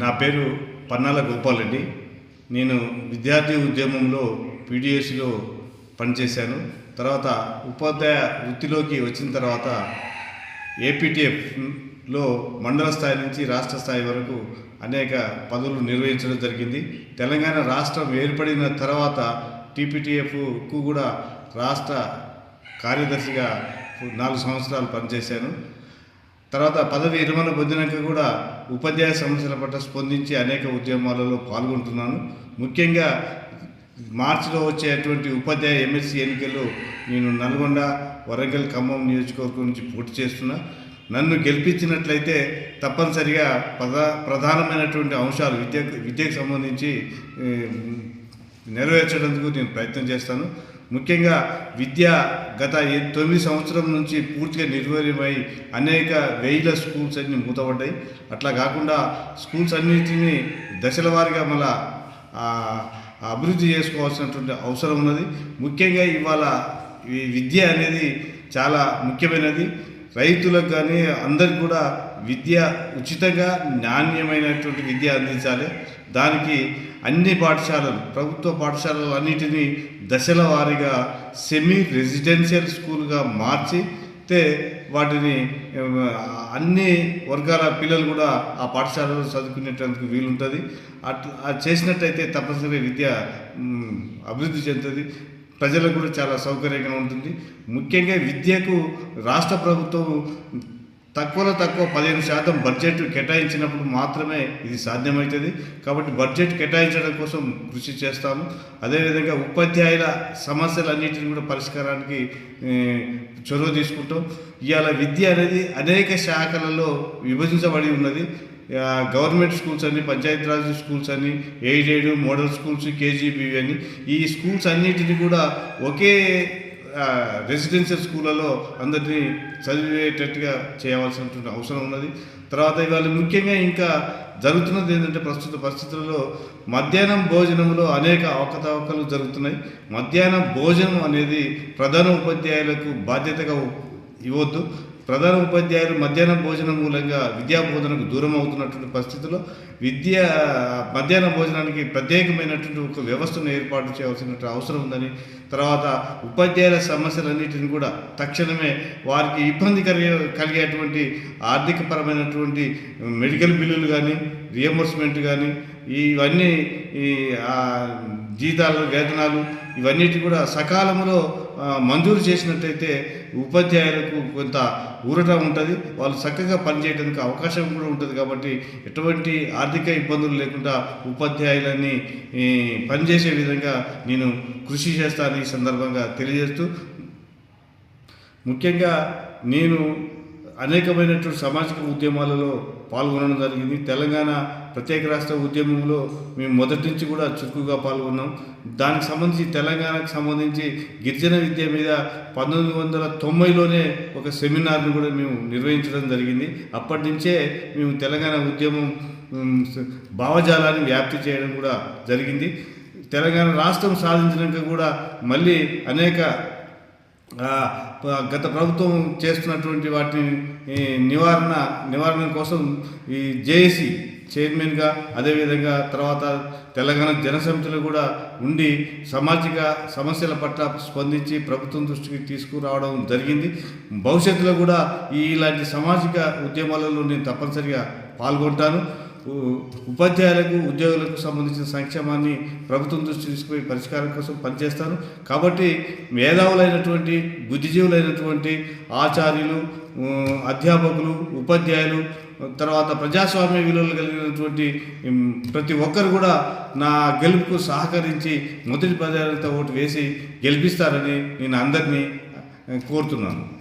నా పేరు పన్నాల గోపాలరెడ్డి నేను విద్యార్థి ఉద్యమంలో పీడిఎస్లో పనిచేశాను. తర్వాత ఉపాధ్యాయ వృత్తిలోకి వచ్చిన తర్వాత ఏపీటీఎఫ్లో మండల స్థాయి నుంచి రాష్ట్ర స్థాయి వరకు అనేక పదవులు నిర్వహించడం జరిగింది. తెలంగాణ రాష్ట్రం ఏర్పడిన తర్వాత టీపీటీఎఫ్కు కూడా రాష్ట్ర కార్యదర్శిగా నాలుగు సంవత్సరాలు పనిచేశాను. తర్వాత పదవి విరమణ పొందినాక కూడా ఉపాధ్యాయ సమస్యల పట్ల స్పందించి అనేక ఉద్యమాలలో పాల్గొంటున్నాను. ముఖ్యంగా మార్చిలో వచ్చేటువంటి ఉపాధ్యాయ ఎమ్మెల్సీ ఎన్నికల్లో నేను నల్గొండ వరంగల్ ఖమ్మం నియోజకవర్గం నుంచి పోటీ చేస్తున్నా. నన్ను గెలిపించినట్లయితే తప్పనిసరిగా ప్రధా ప్రధానమైనటువంటి అంశాలు విద్య విద్యకు సంబంధించి నెరవేర్చడానికి నేను ప్రయత్నం చేస్తాను. ముఖ్యంగా విద్య గత తొమ్మిది సంవత్సరం నుంచి పూర్తిగా నిర్వీర్యమై అనేక వేల స్కూల్స్ అన్ని మూతపడ్డాయి. అట్లా కాకుండా స్కూల్స్ అన్నిటినీ దశల వారీగా మళ్ళా అభివృద్ధి చేసుకోవాల్సినటువంటి అవసరం ఉన్నది. ముఖ్యంగా ఇవాళ విద్య అనేది చాలా ముఖ్యమైనది. రైతులకు కానీ అందరికి కూడా విద్య ఉచితంగా నాణ్యమైనటువంటి విద్య అందించాలి. దానికి అన్ని పాఠశాలలు ప్రభుత్వ పాఠశాలలు అన్నిటినీ దశల వారీగా సెమీ రెసిడెన్షియల్ స్కూల్గా మార్చితే వాటిని అన్ని వర్గాల పిల్లలు కూడా ఆ పాఠశాలలో చదువుకునేటందుకు వీలుంటుంది. అట్లా అది చేసినట్టయితే తప్పనిసరి విద్య అభివృద్ధి చెందుతుంది. ప్రజలకు కూడా చాలా సౌకర్యంగా ఉంటుంది. ముఖ్యంగా విద్యకు రాష్ట్ర ప్రభుత్వం తక్కువలో తక్కువ పదిహేను శాతం బడ్జెట్ కేటాయించినప్పుడు మాత్రమే ఇది సాధ్యమవుతుంది. కాబట్టి బడ్జెట్ కేటాయించడం కోసం కృషి చేస్తాము. అదేవిధంగా ఉపాధ్యాయుల సమస్యలన్నింటినీ కూడా పరిష్కారానికి చొరవ తీసుకుంటాం. ఇవాళ విద్య అనేది అనేక శాఖలలో విభజించబడి ఉన్నది. గవర్నమెంట్ స్కూల్స్ అని పంచాయతీరాజ్ స్కూల్స్ అని ఎయిడెడ్ మోడల్ స్కూల్స్ కేజీబీ అని ఈ స్కూల్స్ అన్నిటిని కూడా ఒకే రెసిడెన్షియల్ స్కూళ్ళలో అందరినీ చదివేటట్టుగా చేయవలసినటువంటి అవసరం ఉన్నది. తర్వాత ఇవాళ ముఖ్యంగా ఇంకా జరుగుతున్నది ఏంటంటే ప్రస్తుత పరిస్థితులలో మధ్యాహ్నం భోజనంలో అనేక అవకతవకలు జరుగుతున్నాయి. మధ్యాహ్నం భోజనం అనేది ప్రధాన ఉపాధ్యాయులకు బాధ్యతగా ఇవ్వద్దు. ప్రధాన ఉపాధ్యాయులు మధ్యాహ్న భోజనం మూలంగా విద్యా బోధనకు దూరం అవుతున్నటువంటి పరిస్థితుల్లో విద్య మధ్యాహ్న భోజనానికి ప్రత్యేకమైనటువంటి ఒక వ్యవస్థను ఏర్పాటు చేయాల్సిన అవసరం ఉందని తర్వాత ఉపాధ్యాయుల సమస్యలన్నిటిని కూడా తక్షణమే వారికి ఇబ్బంది కలిగే కలిగేటువంటి ఆర్థికపరమైనటువంటి మెడికల్ బిల్లులు కానీ రియంబర్స్మెంట్ కానీ ఇవన్నీ ఈ జీతాలు వేతనాలు ఇవన్నిటి కూడా సకాలంలో మంజూరు చేసినట్టయితే ఉపాధ్యాయులకు కొంత ఊరట ఉంటుంది. వాళ్ళు చక్కగా పనిచేయడానికి అవకాశం కూడా ఉంటుంది కాబట్టి ఎటువంటి ఆర్థిక ఇబ్బందులు లేకుండా ఉపాధ్యాయులని పనిచేసే విధంగా నేను కృషి చేస్తాను ఈ సందర్భంగా తెలియజేస్తూ. ముఖ్యంగా నేను అనేకమైనటువంటి సామాజిక ఉద్యమాలలో పాల్గొనడం జరిగింది. తెలంగాణ ప్రత్యేక రాష్ట్ర ఉద్యమంలో మేము మొదటి నుంచి కూడా చురుకుగా పాల్గొన్నాం. దానికి సంబంధించి తెలంగాణకు సంబంధించి గిరిజన విద్య మీద పంతొమ్మిది వందల తొంభైలోనే ఒక సెమినార్ను కూడా మేము నిర్వహించడం జరిగింది. అప్పటి నుంచే మేము తెలంగాణ ఉద్యమం భావజాలాన్ని వ్యాప్తి చేయడం కూడా జరిగింది. తెలంగాణ రాష్ట్రం సాధించినాక కూడా మళ్ళీ అనేక గత ప్రభుత్వం చేస్తున్నటువంటి వాటిని నివారణ నివారణ కోసం ఈ జేఏసీ చైర్మన్గా అదేవిధంగా తర్వాత తెలంగాణ జనసమితిలో కూడా ఉండి సామాజిక సమస్యల పట్ల స్పందించి ప్రభుత్వం దృష్టికి తీసుకురావడం జరిగింది. భవిష్యత్తులో కూడా ఈ ఇలాంటి సామాజిక ఉద్యమాలలో నేను తప్పనిసరిగా పాల్గొంటాను. ఉపాధ్యాయులకు ఉద్యోగులకు సంబంధించిన సంక్షేమాన్ని ప్రభుత్వం దృష్టి తీసుకుపోయి పరిష్కారం కోసం పనిచేస్తాను కాబట్టి మేధావులైనటువంటి బుద్ధిజీవులైనటువంటి ఆచార్యులు అధ్యాపకులు ఉపాధ్యాయులు తర్వాత ప్రజాస్వామ్య విలువలు కలిగినటువంటి ప్రతి ఒక్కరు కూడా నా గెలుపుకు సహకరించి మొదటి ప్రజలతో ఓటు వేసి గెలిపిస్తారని నేను అందరినీ కోరుతున్నాను.